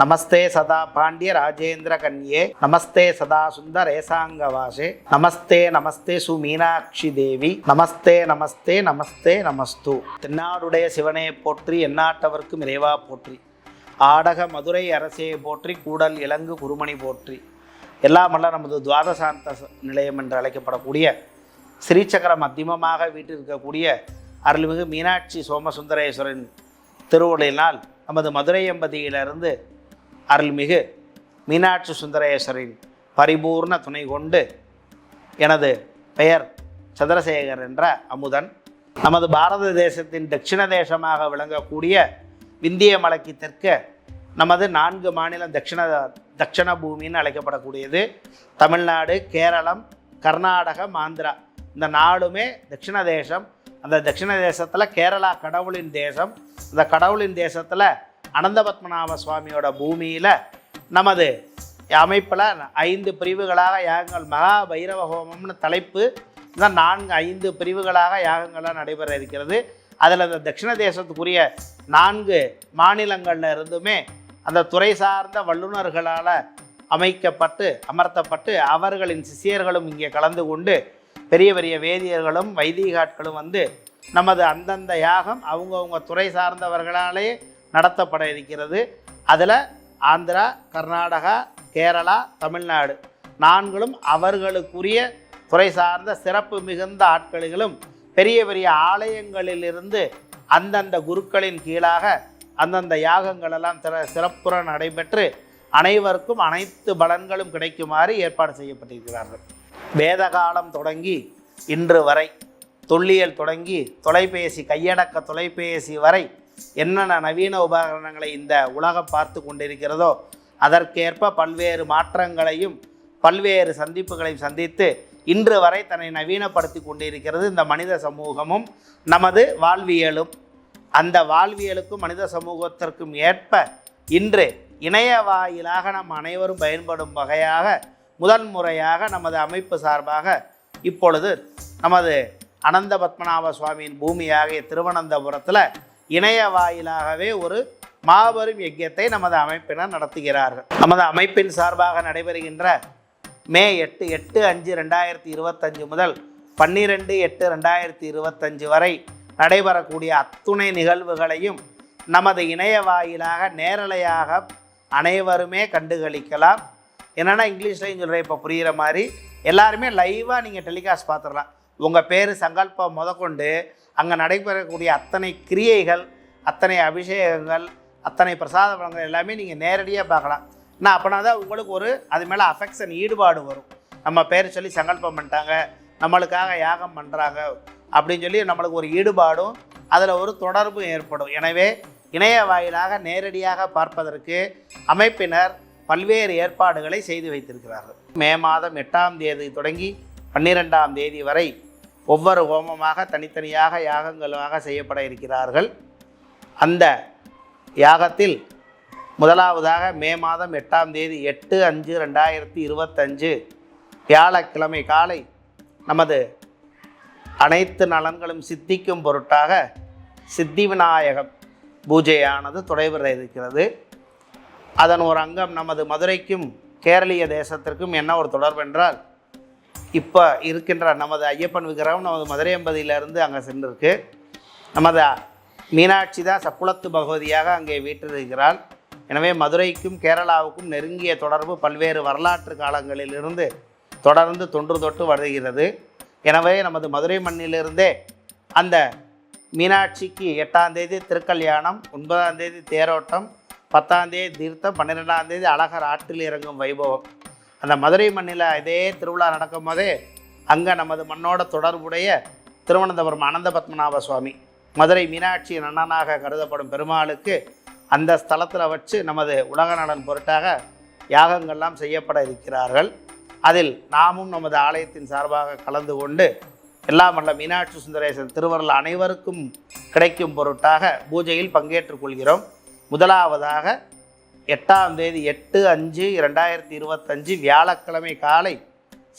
நமஸ்தே சதா பாண்டிய ராஜேந்திர கன்யே நமஸ்தே சதா சுந்தர நமஸ்தே நமஸ்தே சு மீனாட்சி தேவி. நமஸ்தே நமஸ்தே நமஸ்தே நமஸ்து. தென்னாடுடைய சிவனே போற்றி எந்நாட்டவர்க்கும் இறைவா போற்றி. ஆடக மதுரை அரசே போற்றி கூடல் இலங்கு குருமணி போற்றி. எல்லாம் எல்லாமல்ல நமது துவாதசாந்த நிலையம் என்று அழைக்கப்படக்கூடிய ஸ்ரீசக்கர மத்தியமமாக வீட்டிருக்கக்கூடிய அருள்மிகு மீனாட்சி சோமசுந்தரேஸ்வரன் திருவுருளினால் நமது மதுரை எம்பதியிலிருந்து அருள்மிகு மீனாட்சி சுந்தரேஸ்வரின் பரிபூர்ண துணை கொண்டு எனது பெயர் சந்திரசேகர் என்ற அமுதன் நமது பாரத தேசத்தின் தட்சிண தேசமாக விளங்கக்கூடிய விந்திய மலைக்கு தெற்க நமது நான்கு மாநிலம் தட்சிண தட்சிண பூமின்னு அழைக்கப்படக்கூடியது. தமிழ்நாடு கேரளம் கர்நாடகம் ஆந்திரா. இந்த நாடுமே தட்சிண தேசம். அந்த தட்சிண தேசத்தில் கேரளா கடவுளின் தேசம். அந்த கடவுளின் தேசத்தில் அனந்தபத்மநாப சுவாமியோட பூமியில் நமது அமைப்பில் ஐந்து பிரிவுகளாக யாகங்கள் மகா பைரவ ஹோமம்னு தலைப்பு. தான் நான்கு ஐந்து பிரிவுகளாக யாகங்களாக நடைபெற இருக்கிறது. அதில் அந்த தட்சிண தேசத்துக்குரிய நான்கு மாநிலங்களில் இருந்துமே அந்த துறை சார்ந்த வல்லுநர்களால் அமைக்கப்பட்டு அமர்த்தப்பட்டு அவர்களின் சிஷியர்களும் இங்கே கலந்து கொண்டு பெரிய பெரிய வேதியர்களும் வைதிகாட்களும் வந்து நமது அந்தந்த யாகம் அவங்கவுங்க துறை சார்ந்தவர்களாலே நடத்தப்பட இருக்கிறது. அதில் ஆந்திரா கர்நாடகா கேரளா தமிழ்நாடு நான்களும் அவர்களுக்குரிய துறை சார்ந்த சிறப்பு மிகுந்த ஆட்களும் பெரிய பெரிய ஆலயங்களிலிருந்து அந்தந்த குருக்களின் கீழாக அந்தந்த யாகங்கள் எல்லாம் சிற சிறப்புற நடைபெற்று அனைவருக்கும் அனைத்து பலன்களும் கிடைக்குமாறு ஏற்பாடு செய்யப்பட்டிருக்கிறார்கள். வேத காலம் தொடங்கி இன்று வரை தொல்லியல் தொடங்கி தொலைபேசி கையடக்க தொலைபேசி வரை என்னென்ன நவீன உபகரணங்களை இந்த உலகம் பார்த்து கொண்டிருக்கிறதோ அதற்கேற்ப பல்வேறு மாற்றங்களையும் பல்வேறு சந்திப்புகளையும் சந்தித்து இன்று வரை தன்னை நவீனப்படுத்தி கொண்டிருக்கிறது இந்த மனித சமூகமும் நமது வாழ்வியலும். அந்த வாழ்வியலுக்கும் மனித சமூகத்திற்கும் ஏற்ப இன்று இணைய வாயிலாக நம் அனைவரும் பயன்படும் வகையாக முதன் முறையாக நமது அமைப்பு சார்பாக இப்பொழுது நமது அனந்த பத்மநாப சுவாமியின் பூமியாகிய திருவனந்தபுரத்தில் இணைய வாயிலாகவே ஒரு மாபெரும் யஜ்யத்தை நமது அமைப்பினர் நடத்துகிறார்கள். நமது அமைப்பின் சார்பாக நடைபெறுகின்ற மே எட்டு எட்டு அஞ்சு ரெண்டாயிரத்தி இருபத்தஞ்சு முதல் பன்னிரெண்டு எட்டு ரெண்டாயிரத்தி இருபத்தஞ்சு வரை நடைபெறக்கூடிய அத்துணை நிகழ்வுகளையும் நமது இணைய வாயிலாக நேரலையாக அனைவருமே கண்டுகளிக்கலாம். என்னென்னா இங்கிலீஷ்லையும் சொல்கிறேன் இப்போ புரிகிற மாதிரி. எல்லாருமே லைவாக நீங்கள் டெலிகாஸ்ட் பார்த்துடலாம். உங்கள் பேர் சங்கல்பம் முதற்கொண்டு அங்கே நடைபெறக்கூடிய அத்தனை கிரியைகள் அத்தனை அபிஷேகங்கள் அத்தனை பிரசாத பலன்கள் எல்லாமே நீங்கள் நேரடியாக பார்க்கலாம். நான் அப்போனா தான் உங்களுக்கு ஒரு அது மேலே அஃபெக்ஷன் ஈடுபாடு வரும். நம்ம பேர் சொல்லி சங்கல்பம் பண்ணிட்டாங்க நம்மளுக்காக யாகம் பண்ணுறாங்க அப்படின்னு சொல்லி நம்மளுக்கு ஒரு ஈடுபாடும் அதில் ஒரு தொடர்பும் ஏற்படும். எனவே இணைய வாயிலாக நேரடியாக பார்ப்பதற்கு அமைப்பினர் பல்வேறு ஏற்பாடுகளை செய்து வைத்திருக்கிறார்கள். மே மாதம் எட்டாம் தேதி தொடங்கி பன்னிரெண்டாம் தேதி வரை ஒவ்வொரு ஹோமமாக தனித்தனியாக யாகங்களாக செய்யப்பட இருக்கிறார்கள். அந்த யாகத்தில் முதலாவதாக மே மாதம் எட்டாம் தேதி எட்டு அஞ்சு ரெண்டாயிரத்தி இருபத்தஞ்சு வியாழக்கிழமை காலை நமது அனைத்து நலன்களும் சித்திக்கும் பொருட்டாக சித்தி விநாயகம் பூஜையானது தொடைபெற இருக்கிறது அதன் ஒரு அங்கம் நமது மதுரைக்கும் கேரளீய தேசத்திற்கும் என்ன ஒரு தொடர்பு என்றால் இப்போ இருக்கின்ற நமது ஐயப்பன் விக்கிரகம் நமது மதுரை எம்பதியிலிருந்து அங்கே சென்றிருக்கு. நமது மீனாட்சி தான் சக்குளத்து பகவதியாக அங்கே வீற்றிருக்கிறாள் எனவே மதுரைக்கும் கேரளாவுக்கும் நெருங்கிய தொடர்பு பல்வேறு வரலாற்று காலங்களிலிருந்து தொடர்ந்து தொன்று தொட்டு வருகிறது. எனவே நமது மதுரை மண்ணிலிருந்தே அந்த மீனாட்சிக்கு எட்டாம் தேதி திருக்கல்யாணம் ஒன்பதாம் தேதி தேரோட்டம் பத்தாம் தேதி தீர்த்தம் பன்னிரெண்டாம் தேதி அழகர் ஆற்றில் இறங்கும் வைபவம். அந்த மதுரை மண்ணில் இதே திருவிழா நடக்கும் போதே அங்கே நமது மண்ணோட தொடர்புடைய திருவனந்தபுரம் அனந்த பத்மநாப சுவாமி மதுரை மீனாட்சி அண்ணனாக கருதப்படும் பெருமாளுக்கு அந்த ஸ்தலத்தில் வச்சு நமது உலக நலன் பொருட்டாக யாகங்கள்லாம் செய்யப்பட இருக்கிறார்கள். அதில் நாமும் நமது ஆலயத்தின் சார்பாக கலந்து கொண்டு எல்லாம் வல்ல மீனாட்சி சுந்தரேசன் திருவருள் அனைவருக்கும் கிடைக்கும் பொருட்டாக பூஜையில் பங்கேற்றுக் கொள்கிறோம். முதலாவதாக எட்டாம் தேதி எட்டு அஞ்சு ரெண்டாயிரத்தி இருபத்தஞ்சு வியாழக்கிழமை காலை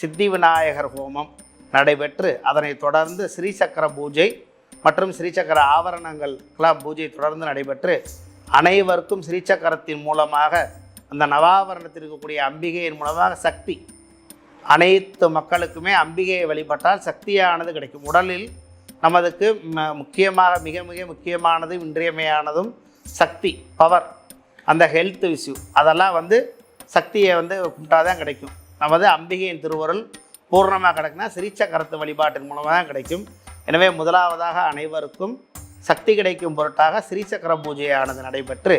சித்தி விநாயகர் ஹோமம் நடைபெற்று அதனைத் தொடர்ந்து ஸ்ரீசக்கர பூஜை மற்றும் ஸ்ரீசக்கர ஆவரணங்கள் எல்லாம் பூஜை தொடர்ந்து நடைபெற்று அனைவருக்கும் ஸ்ரீசக்கரத்தின் மூலமாக அந்த நவாவரணத்தில் இருக்கக்கூடிய அம்பிகையின் மூலமாக சக்தி. அனைத்து மக்களுக்குமே அம்பிகையை வழிபட்டால் சக்தியானது கிடைக்கும். உடலில் நமதுக்கு முக்கியமாக மிக மிக முக்கியமானதும் இன்றியமையானதும் சக்தி பவர். அந்த ஹெல்த் இஷ்யூ அதெல்லாம் வந்து சக்தியை வந்து கும்பிட்டாதான் கிடைக்கும். நமது அம்பிகையின் திருவருள் பூர்ணமாக கிடைக்குன்னா சிரிச்சக்கரத்து வழிபாட்டின் மூலமாக தான் கிடைக்கும். எனவே முதலாவதாக அனைவருக்கும் சக்தி கிடைக்கும் பொருட்டாக ஸ்ரீசக்கர பூஜையானது நடைபெற்று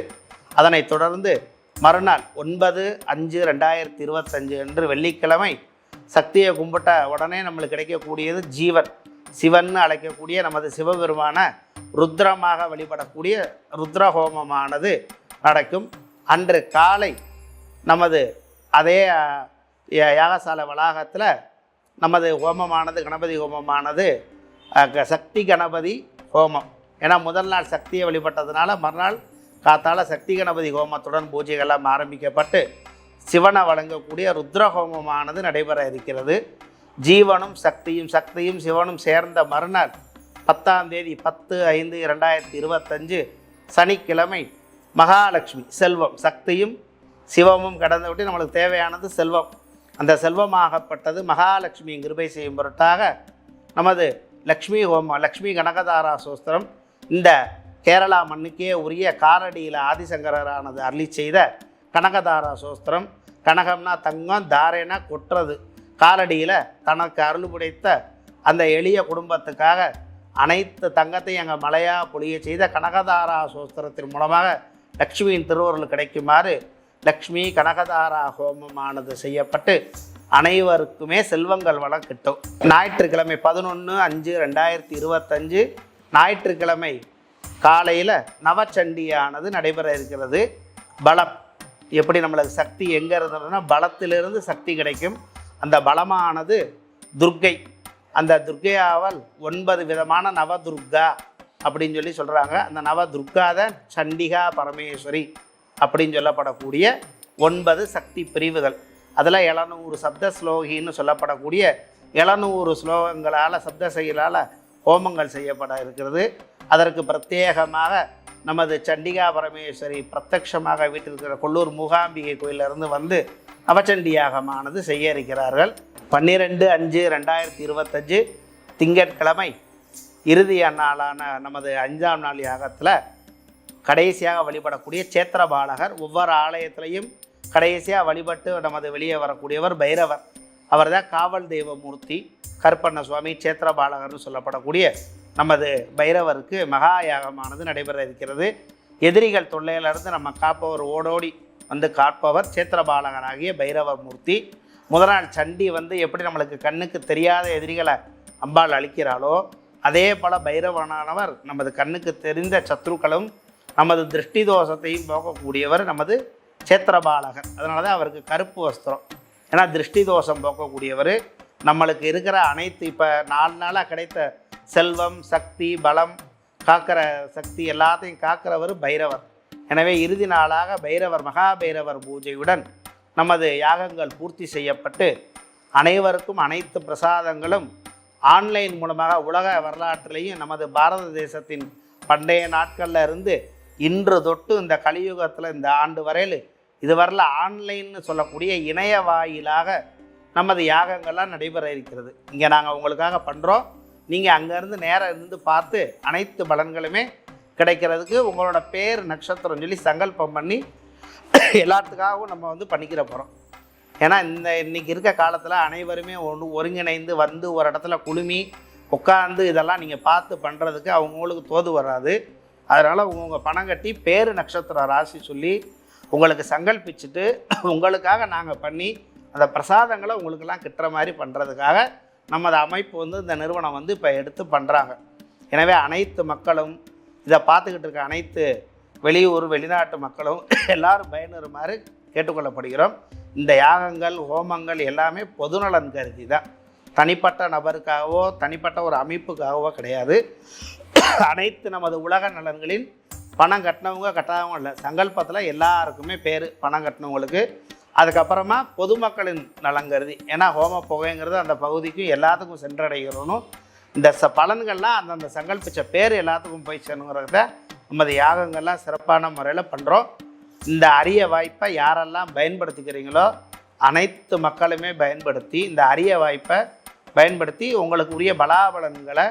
அதனைத் தொடர்ந்து மறுநாள் ஒன்பது அஞ்சு ரெண்டாயிரத்தி இருபத்தஞ்சு அன்று வெள்ளிக்கிழமை சக்தியை கும்பிட்ட உடனே நம்மளுக்கு கிடைக்கக்கூடியது ஜீவன். சிவன் அழைக்கக்கூடிய நமது சிவபெருமான ருத்ரமாக வழிபடக்கூடிய ருத்ர ஹோமமானது நடக்கும் அன்று காலை நமது அதே அஹ், யாகசாலை வளாகத்தில் நமது ஹோமமானது கணபதி ஹோமமானது க- சக்தி கணபதி ஹோமம். ஏன்னா முதல் நாள் சக்தியை வழிபட்டதுனால மறுநாள் காத்தால சக்தி கணபதி ஹோமத்துடன் பூஜைகள்லாம் ஆரம்பிக்கப்பட்டு சிவனை வழங்கக்கூடிய ருத்ர ஹோமமானது நடைபெற இருக்கிறது. ஜீவனும் சக்தியும் சக்தியும் சிவனும் சேர்ந்த மறுநாள் பத்தாம் தேதி பத்து ஐந்து இரண்டாயிரத்தி இருபத்தஞ்சு சனிக்கிழமை மகாலட்சுமி செல்வம் சக்தியும் சிவமும் கடந்து விட்டு நம்மளுக்கு தேவையானது செல்வம். அந்த செல்வமாகப்பட்டது மகாலட்சுமியின் கிருபை செய்யும் பொருட்டாக நமது லக்ஷ்மி ஹோமம் லக்ஷ்மி கனகதாரா சோஸ்திரம் இந்த கேரளா மண்ணுக்கே உரிய காரடியில் ஆதிசங்கரரானது அருளி செய்த கனகதாரா சோஸ்திரம். கனகம்னா தங்கம் தாரேனா கொட்டுறது காலடியில் தனக்கு அருள் புடைத்த அந்த எளிய குடும்பத்துக்காக அனைத்து தங்கத்தையும் அங்கே மலையாக பொழிய செய்த கனகதாரா சோஸ்திரத்தின் மூலமாக லக்ஷ்மியின் திருவருள் கிடைக்குமாறு லக்ஷ்மி கனகதாரா ஹோமமானது செய்யப்பட்டு அனைவருக்குமே செல்வங்கள் வளம் கிட்டும் ஞாயிற்றுக்கிழமை பதினொன்று அஞ்சு ரெண்டாயிரத்தி இருபத்தஞ்சு ஞாயிற்றுக்கிழமை காலையில் நவச்சண்டியானது நடைபெற இருக்கிறது. பலம். எப்படி நம்மளுக்கு சக்தி எங்கே இருந்ததுன்னா பலத்திலிருந்து சக்தி கிடைக்கும். அந்த பலமானது துர்க்கை. அந்த துர்க்கையாவல் ஒன்பது விதமான நவதுர்கா அப்படின்னு சொல்லி சொல்கிறாங்க அந்த நவ துர்காத சண்டிகா பரமேஸ்வரி அப்படின்னு சொல்லப்படக்கூடிய ஒன்பது சக்தி பிரிவுகள். அதில் எழுநூறு சப்த ஸ்லோகின்னு சொல்லப்படக்கூடிய எழுநூறு ஸ்லோகங்களால் சப்த செயலால் ஹோமங்கள் செய்யப்பட இருக்கிறது. அதற்கு பிரத்யேகமாக நமது சண்டிகா பரமேஸ்வரி பிரத்யமாக வீட்டில் இருக்கிற கொல்லூர் மூகாம்பிகை கோயிலிருந்து வந்து நவச்சண்டி யாகமானது செய்ய இருக்கிறார்கள். பன்னிரெண்டு அஞ்சு ரெண்டாயிரத்தி இருபத்தஞ்சு திங்கட்கிழமை இறுதி நாளான நமது அஞ்சாம் நாள் யாகத்தில் கடைசியாக வழிபடக்கூடிய சேத்திர பாலகர் ஒவ்வொரு ஆலயத்திலையும் கடைசியாக வழிபட்டு நமது வெளியே வரக்கூடியவர் பைரவர். அவர் தான் காவல் தெய்வமூர்த்தி கற்பண்ண சுவாமி சேத்திர பாலகர்னு சொல்லப்படக்கூடிய நமது பைரவருக்கு மகா யாகமானது நடைபெற இருக்கிறது. எதிரிகள் தொல்லையிலிருந்து நம்ம காப்பவர் ஓடோடி வந்து காப்பவர் சேத்திரபாலகனாகிய பைரவ மூர்த்தி. முதல் நாள் சண்டி வந்து எப்படி நம்மளுக்கு கண்ணுக்கு தெரியாத எதிரிகளை அம்பாள் அழிக்கிறாளோ அதே போல பைரவனானவர் நமது கண்ணுக்கு தெரிந்த சத்ருக்களும் நமது திருஷ்டி தோஷத்தையும் போக்கக்கூடியவர் நமது சேத்திரபாலகர். அதனால தான் அவருக்கு கருப்பு வஸ்திரம். ஏன்னா திருஷ்டி தோஷம் போக்கக்கூடியவர். நம்மளுக்கு இருக்கிற அனைத்து இப்போ நாலு நாளாக கிடைத்த செல்வம் சக்தி பலம் காக்கிற சக்தி எல்லாத்தையும் காக்கிறவர் பைரவர். எனவே இறுதி நாளாக பைரவர் மகா பைரவர் பூஜையுடன் நமது யாகங்கள் பூர்த்தி செய்யப்பட்டு அனைவருக்கும் அனைத்து பிரசாதங்களும் ஆன்லைன் மூலமாக உலக வரலாற்றிலையும் நமது பாரத தேசத்தின் பண்டைய நாட்களில் இருந்து இன்று தொட்டு இந்த கலியுகத்தில் இந்த ஆண்டு வரையில் இதுவரையில் ஆன்லைன்னு சொல்லக்கூடிய இணைய வாயிலாக நமது யாகங்கள்லாம் நடைபெற இருக்கிறது. இங்கே நாங்கள் உங்களுக்காக பண்ணுறோம் நீங்கள் அங்கேருந்து நேரம் இருந்து பார்த்து அனைத்து பலன்களுமே கிடைக்கிறதுக்கு உங்களோட பேர் நட்சத்திரம் சொல்லி சங்கல்பம் பண்ணி எல்லாத்துக்காகவும் நம்ம வந்து பண்ணிக்கிற போகிறோம் ஏன்னா இந்த இன்னைக்கு இருக்க காலத்தில் அனைவருமே ஒன்று ஒருங்கிணைந்து வந்து ஒரு இடத்துல குழுமி உட்காந்து இதெல்லாம் நீங்கள் பார்த்து பண்ணுறதுக்கு அவங்களுக்கு தோது வராது. அதனால் உங்க பணம் கட்டி பேர் நட்சத்திர ராசி சொல்லி உங்களுக்கு சங்கல்பிச்சுட்டு உங்களுக்காக நாங்கள் பண்ணி அந்த பிரசாதங்களை உங்களுக்கெல்லாம் கிட்டுற மாதிரி பண்ணுறதுக்காக நமது அமைப்பு வந்து இந்த நிறுவனம் வந்து இப்போ எடுத்து பண்ணுறாங்க எனவே அனைத்து மக்களும் இதை பார்த்துக்கிட்டு இருக்க அனைத்து வெளியூர் வெளிநாட்டு மக்களும் எல்லாரும் பயனுறுமாறு கேட்டுக்கொள்ளப்படுகிறோம். இந்த யாகங்கள் ஹோமங்கள் எல்லாமே பொதுநலன் கருதி தான் தனிப்பட்ட நபருக்காகவோ தனிப்பட்ட ஒரு அமைப்புக்காகவோ கிடையாது. அனைத்து நமது உலக நலன்களின் பணம் கட்டினவங்க கட்டாதவங்க இல்லை. சங்கல்பத்தில் எல்லாருக்குமே பேர் பணம் கட்டினவங்களுக்கு. அதுக்கப்புறமா பொதுமக்களின் நலன் கருதி. ஏன்னா ஹோம புகைங்கிறது அந்த பகுதிக்கும் எல்லாத்துக்கும் சென்றடைகிறணும் இந்த ச பலன்கள்லாம் அந்தந்த சங்கல்பித்த பேர் எல்லாத்துக்கும் போய் சேருங்கிறத நமது யாகங்கள்லாம் சிறப்பான முறையில் பண்ணுறோம் இந்த அரிய வாய்ப்பை யாரெல்லாம் பயன்படுத்திக்கிறீங்களோ அனைத்து மக்களுமே பயன்படுத்தி இந்த அரிய வாய்ப்பை பயன்படுத்தி உங்களுக்கு உரிய பலாபலன்களை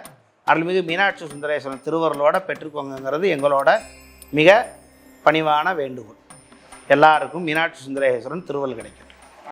அருள்மிகு மீனாட்சி சுந்தரேஸ்வரன் திருவருளோட பெற்றுக்கோங்கிறது எங்களோட மிக பணிவான வேண்டுகோள். எல்லாருக்கும் மீனாட்சி சுந்தரேஸ்வரன் திருவள் கிடைக்கும்.